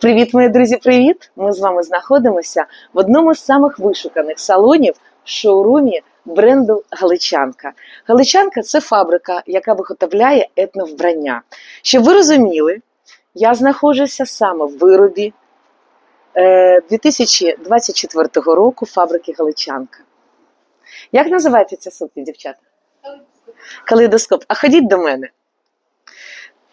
Привіт, мої друзі! Привіт! Ми з вами знаходимося в одному з самих вишуканих салонів в шоурумі бренду Галичанка. Галичанка це фабрика, яка виготовляє етновбрання. Щоб ви розуміли, я знаходжуся саме в виробі е, 2024 року фабрики Галичанка. Як називається ця сукня, дівчата? Калейдоскоп. А ходіть до мене.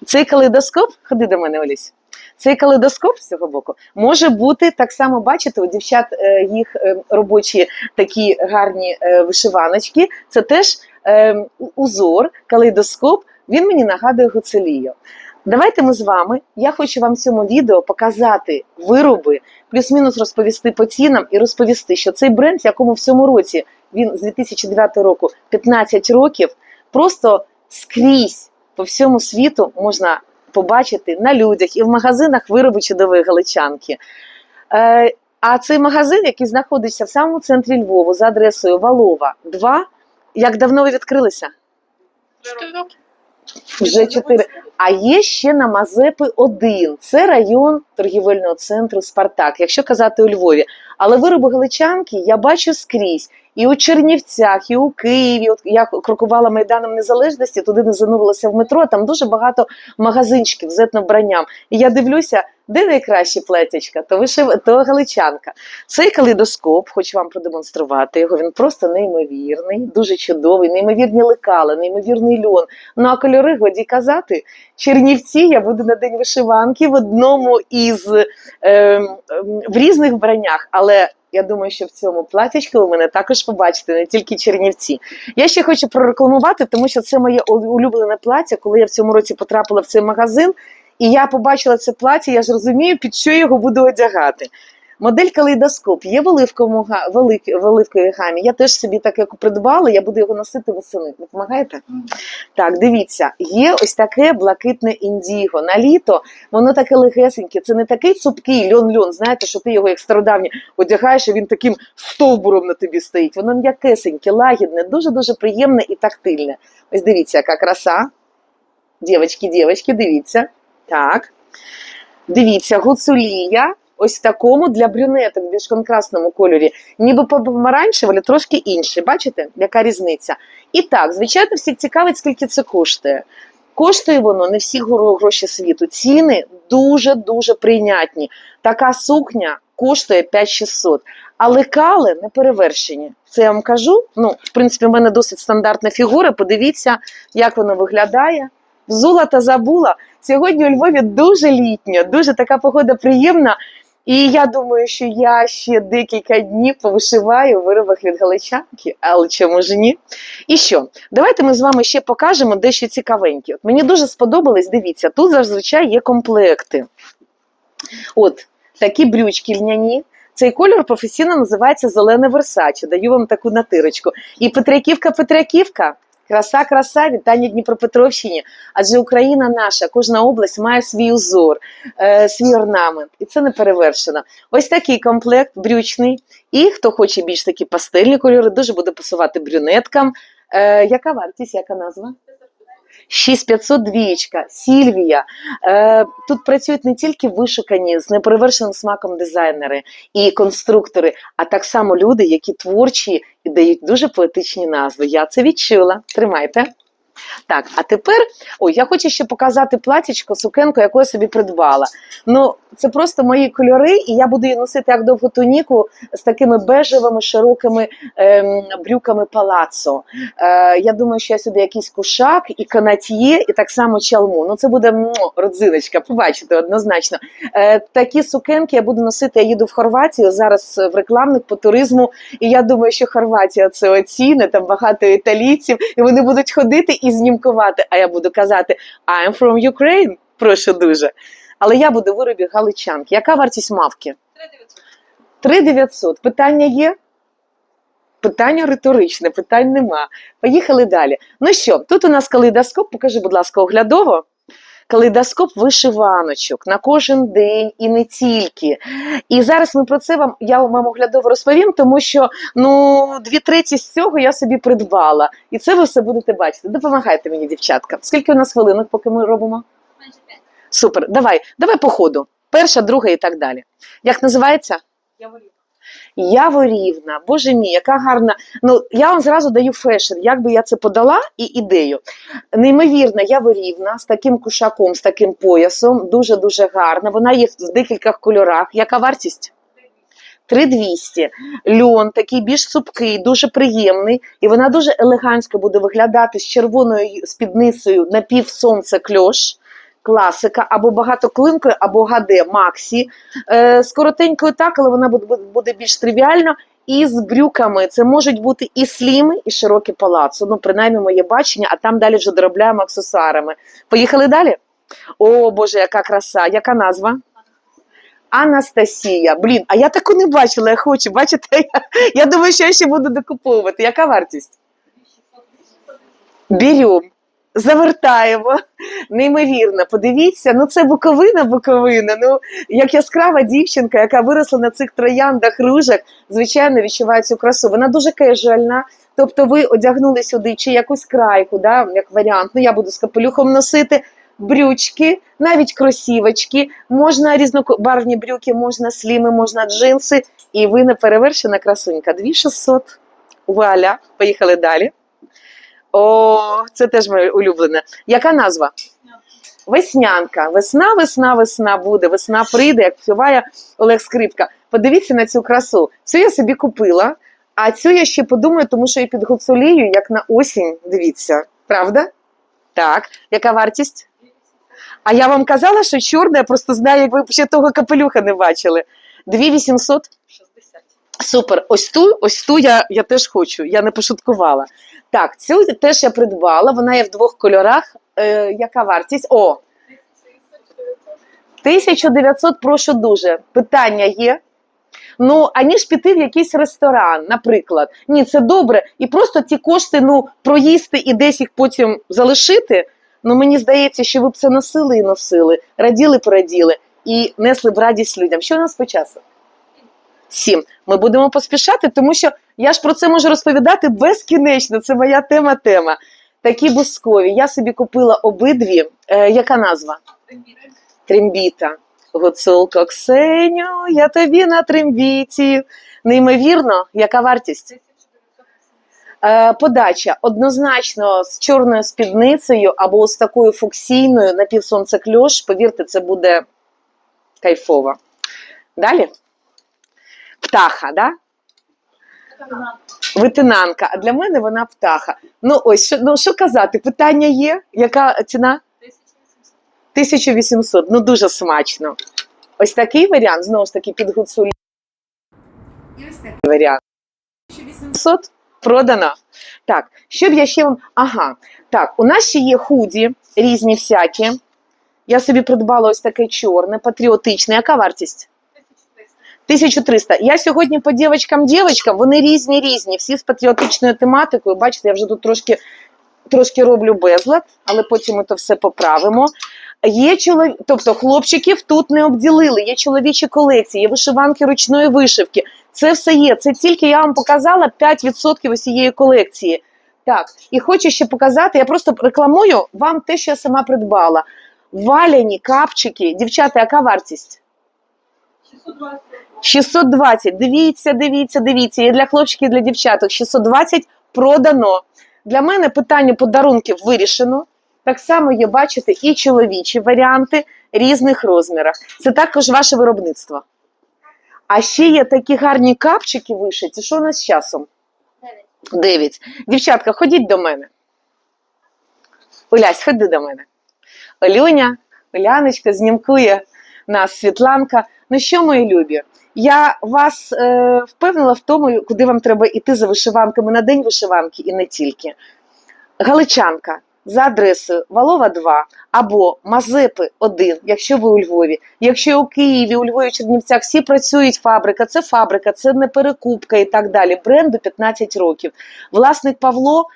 Цей калейдоскоп, ходи до мене, Олесь. Цей калейдоскоп з цього боку може бути так само, бачите, у дівчат е, їх е, робочі такі гарні е, вишиваночки. Це теж узор, калейдоскоп. Він мені нагадує гуцелію. Давайте ми з вами. Я хочу вам в цьому відео показати вироби, плюс-мінус розповісти по цінам і розповісти, що цей бренд, якому в цьому році він з 2009 року 15 років, просто скрізь по всьому світу можна побачити на людях і в магазинах вироби чудової галичанки. Е, а цей магазин, який знаходиться в самому центрі Львову за адресою Валова 2, як давно ви відкрилися? Вже 4. А є ще на Мазепи 1. Це район торгівельного центру Спартак, якщо казати у Львові. Але вироби галичанки я бачу скрізь. І у Чернівцях, і у Києві. От я крокувала Майданом Незалежності, туди не занурилася в метро. Там дуже багато магазинчиків з етнобранням. І я дивлюся, де найкраще плетячка, то вишив, то галичанка. Цей калейдоскоп, хочу вам продемонструвати його. Він просто неймовірний, дуже чудовий, неймовірні лекала, неймовірний льон. Ну а кольори годі казати. Чернівці я буду на день вишиванки в одному із е, в різних вбраннях, але. Я думаю, що в цьому платячку ви мене також побачите, не тільки чернівці. Я ще хочу прорекламувати, тому що це моє улюблене плаття. Коли я в цьому році потрапила в цей магазин, і я побачила це плаття, я ж розумію, під що його буду одягати. Модель калейдоскоп є в оливковому га- в олив- в оливковій гамі. Я теж собі так як придбала, я буду його носити восени. Допомагаєте? Так, дивіться, є ось таке блакитне індіго. На літо воно таке легесеньке. Це не такий цупкий льон-льон. Знаєте, що ти його як стародавній одягаєш, і він таким стовбуром на тобі стоїть. Воно м'якесеньке, лагідне, дуже дуже приємне і тактильне. Ось дивіться, яка краса. Дівочки, дівочки, дивіться. Так. Дивіться, гуцулія. Ось в такому для брюнеток більш контрастному кольорі, ніби помаранчевий, але трошки інший. Бачите, яка різниця? І так, звичайно, всіх цікавить, скільки це коштує. Коштує воно не всі гроші світу. Ціни дуже-дуже прийнятні. Така сукня коштує 5600. Але кали не перевершені. Це я вам кажу. Ну, в принципі, в мене досить стандартна фігура. Подивіться, як воно виглядає. Взула та забула. Сьогодні у Львові дуже літньо, дуже така погода приємна. І я думаю, що я ще декілька днів повишиваю в виробах від галичанки, але чому ж ні? І що? Давайте ми з вами ще покажемо дещо цікавеньке. От мені дуже сподобалось, дивіться, тут зазвичай є комплекти. От такі брючки льняні. Цей кольор професійно називається зелене версаче. Даю вам таку натирочку. І Петряківка, Петряківка. Краса, краса, вітання Дніпропетровщині. Адже Україна наша, кожна область має свій узор, е, свій орнамент, і це не перевершено. Ось такий комплект брючний. І хто хоче більш такі пастельні кольори, дуже буде пасувати брюнеткам. Е, яка вартість, яка назва? 6500 двієчка, Сільвія. Е, тут працюють не тільки вишукані з неперевершеним смаком дизайнери і конструктори, а так само люди, які творчі і дають дуже поетичні назви. Я це відчула. Тримайте. Так, а тепер ой, я хочу ще показати платічко, сукенку, яку я собі придбала. Ну, це просто мої кольори, і я буду її носити як довгу туніку з такими бежевими широкими ем, брюками палацо. Е, я думаю, що я сюди якийсь кушак і канатьє, і так само чалму. Ну, це буде мо, родзиночка, побачите однозначно. Е, такі сукенки я буду носити. Я їду в Хорватію зараз в рекламник по туризму. І я думаю, що Хорватія це оціне, там багато італійців, і вони будуть ходити і знімкувати. А я буду казати I'm from Ukraine. Прошу дуже. Але я буду виробі галичанки. Яка вартість мавки? 3900. Питання є? Питання риторичне, питань нема. Поїхали далі. Ну що, тут у нас калейдоскоп, покажи, будь ласка, оглядово. Калейдоскоп вишиваночок на кожен день і не тільки. І зараз ми про це вам я вам оглядово розповім, тому що ну дві треті з цього я собі придбала. І це ви все будете бачити. Допомагайте мені, дівчатка. Скільки у нас хвилинок, поки ми робимо? Супер, давай, давай по ходу. перша, друга і так далі. Як називається? Яворівна, боже мій, яка гарна. Ну, я вам зразу даю фешн, як би я це подала і ідею. Неймовірна яворівна з таким кушаком, з таким поясом, дуже-дуже гарна. Вона є в декількох кольорах. Яка вартість? 3200. Льон такий більш цупкий, дуже приємний, і вона дуже елегантсько буде виглядати з червоною спідницею напівсонце кльош. Класика або багатоклинкою, або гаде Максі. Е, з коротенькою так, але вона буде, більш тривіально. І з брюками це можуть бути і сліми, і широкі палацу. Ну, принаймні, моє бачення, а там далі вже доробляємо аксесуарами. Поїхали далі? О, Боже, яка краса! Яка назва? Анастасія. Блін, а я таку не бачила, я хочу. Бачите, я, я думаю, що я ще буду докуповувати. Яка вартість? Берем. Завертаємо. Неймовірно, подивіться, ну це Буковина, Буковина. Ну, як яскрава дівчинка, яка виросла на цих трояндах, ружах, звичайно, відчуває цю красу. Вона дуже кежуальна. Тобто ви одягнули сюди чи якусь крайку, да, як варіант. Ну, я буду з капелюхом носити брючки, навіть кросівочки, можна різнобарвні брюки, можна сліми, можна джинси. І ви не перевершена красунька. 2600. Вуаля. Поїхали далі. О, це теж моє улюблене. Яка назва? Веснянка. Весна, весна, весна буде. Весна прийде, як співає Олег Скрипка. Подивіться на цю красу. Цю я собі купила, а цю я ще подумаю, тому що я під гуцулію, як на осінь. Дивіться, правда? Так. Яка вартість? А я вам казала, що чорне, я просто знаю, як ви ще того капелюха не бачили. 2800? Супер. Ось ту, ось ту я, я теж хочу, я не пошуткувала. Так, цю теж я придбала, вона є в двох кольорах. Е, яка вартість? О! 1900, прошу дуже. Питання є. Ну, аніж піти в якийсь ресторан, наприклад. Ні, це добре. І просто ті кошти ну, проїсти і десь їх потім залишити. Ну, мені здається, що ви б це носили і носили, раділи, пораділи і несли б радість людям. Що у нас по часу? Сім. Ми будемо поспішати, тому що я ж про це можу розповідати безкінечно. Це моя тема-тема. Такі бускові. Я собі купила обидві. Е, яка назва? Трембіта. Гуцулко Ксеню, я тобі на трембіті. Неймовірно, яка вартість? Е, подача однозначно з чорною спідницею або з такою фуксійною напівсонце кльош. Повірте, це буде кайфово. Далі. Птаха, да? Витинанка. А для мене вона птаха. Ну, ось що, ну, що казати? Питання є? Яка ціна? 1800. Ну, дуже смачно. Ось такий варіант, знову ж таки, під гуцулі І ось такий варіант. 1800. продано. Так, що б я ще вам. Ага, так, у нас ще є худі, різні всякі. Я собі придбала ось таке чорне, патріотичне. Яка вартість? 1300. Я сьогодні по дівчатам дівчатам вони різні різні, всі з патріотичною тематикою. Бачите, я вже тут трошки, трошки роблю безлад, але потім ми то все поправимо. Є чоловік, тобто хлопчиків тут не обділили, є чоловічі колекції, є вишиванки ручної вишивки. Це все є. Це тільки я вам показала 5% усієї колекції. Так, і хочу ще показати, я просто рекламую вам те, що я сама придбала. Валяні капчики. Дівчата, яка вартість? 620. 620. Дивіться, дивіться, дивіться. І для хлопчиків, і для дівчаток 620 продано. Для мене питання подарунків вирішено. Так само є, бачите, і чоловічі варіанти різних розмірах. Це також ваше виробництво. А ще є такі гарні капчики вишиті. Що у нас з часом? Дев'ять. Дівчатка, ходіть до мене. Олясь, ходи до мене. Олюня, Оляночка знімкує нас Світланка. Ну що, мої любі? Я вас е, впевнила в тому, куди вам треба йти за вишиванками на день вишиванки і не тільки. Галичанка за адресою Валова 2 або Мазепи 1, якщо ви у Львові. Якщо у Києві, у Львові, Чернівцях всі працюють фабрика, це фабрика, це не перекупка і так далі. Бренду 15 років. Власник Павло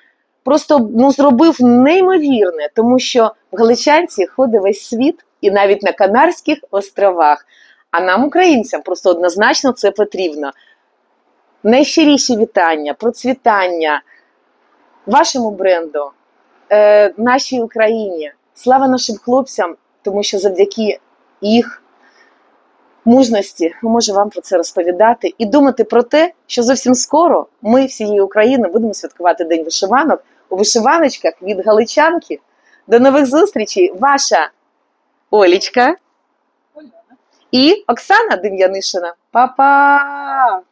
просто ну, зробив неймовірне, тому що в Галичанці ходить весь світ і навіть на Канарських островах. А нам, українцям, просто однозначно це потрібно. Найщиріші вітання, процвітання вашому бренду, е, нашій Україні. Слава нашим хлопцям, тому що завдяки їх мужності можу вам про це розповідати і думати про те, що зовсім скоро ми всієї України будемо святкувати День вишиванок у вишиваночках від галичанки. До нових зустрічей! Ваша Олічка. І Оксана Дем'янишина. Па-па!